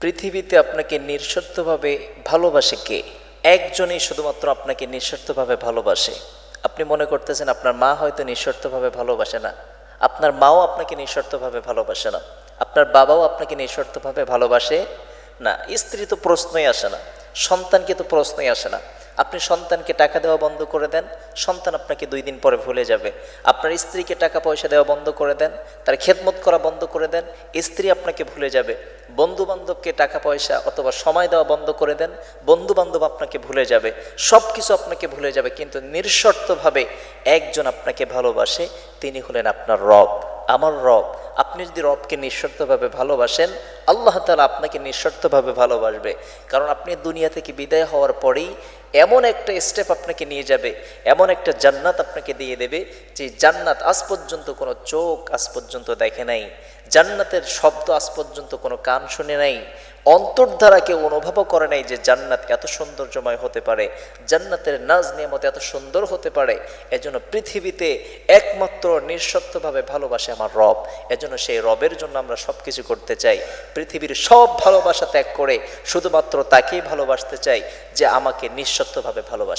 পৃথিবীতে আপনাকে নিঃশর্তভাবে ভালোবাসে কে? একজনই শুধুমাত্র আপনাকে নিঃশর্তভাবে ভালোবাসে। আপনি মনে করতেছেন আপনার মা হয়তো নিঃশর্তভাবে ভালোবাসে না। আপনার মাও আপনাকে নিঃশর্তভাবে ভালোবাসে না। আপনার বাবাও আপনাকে নিঃশর্তভাবে ভালোবাসে না। স্ত্রী তো প্রশ্নই আসে না। সন্তানকে তো প্রশ্নই আসে না। আপনি সন্তানকে টাকা দেওয়া বন্ধ করে দেন, সন্তান আপনাকে দুই দিন পরে ভুলে যাবে। আপনার স্ত্রীকে টাকা পয়সা দেওয়া বন্ধ করে দেন, তার খেদমত করা বন্ধ করে দেন, স্ত্রী আপনাকে ভুলে যাবে। বন্ধু বান্ধবকে টাকা পয়সা অথবা সময় দেওয়া বন্ধ করে দেন বন্ধু বান্ধব আপনাকে ভুলে যাবে। সব কিছু আপনাকে ভুলে যাবে, কিন্তু নিঃশর্তভাবে একজন আপনাকে ভালোবাসে, তিনি হলেন আপনার রব। আমার রব, আপনি যদি রবকে নিঃশর্তভাবে ভালোবাসেন, আল্লাহ তালা আপনাকে নিঃশর্তভাবে ভালোবাসবে। কারণ আপনি দুনিয়া থেকে বিদায় হওয়ার পরেই এমন একটা স্টেপ আপনাকে নিয়ে যাবে, এমন একটা জান্নাত আপনাকে দিয়ে দেবে যে জান্নাত আজ পর্যন্ত কোনো চোখ আজ পর্যন্ত দেখে নাই, জান্নাতের শব্দ আজ পর্যন্ত কোনো কান শুনে নাই, অন্তর দ্বারা কেউ অনুভবও করে নাই যে জান্নাত এত সৌন্দর্যময় হতে পারে, জান্নাতের নাজ নিয়ামত এত সুন্দর হতে পারে, এজন্য পৃথিবীতে একমাত্র নিঃশর্তভাবে ভালোবাসে আমার রব, এজন্য সেই রবের জন্য আমরা সব কিছু করতে চাই, পৃথিবীর সব ভালোবাসা ত্যাগ করে শুধুমাত্র তাকেই ভালোবাসতে চাই যে আমাকে নিঃশর্তভাবে ভালোবাসে।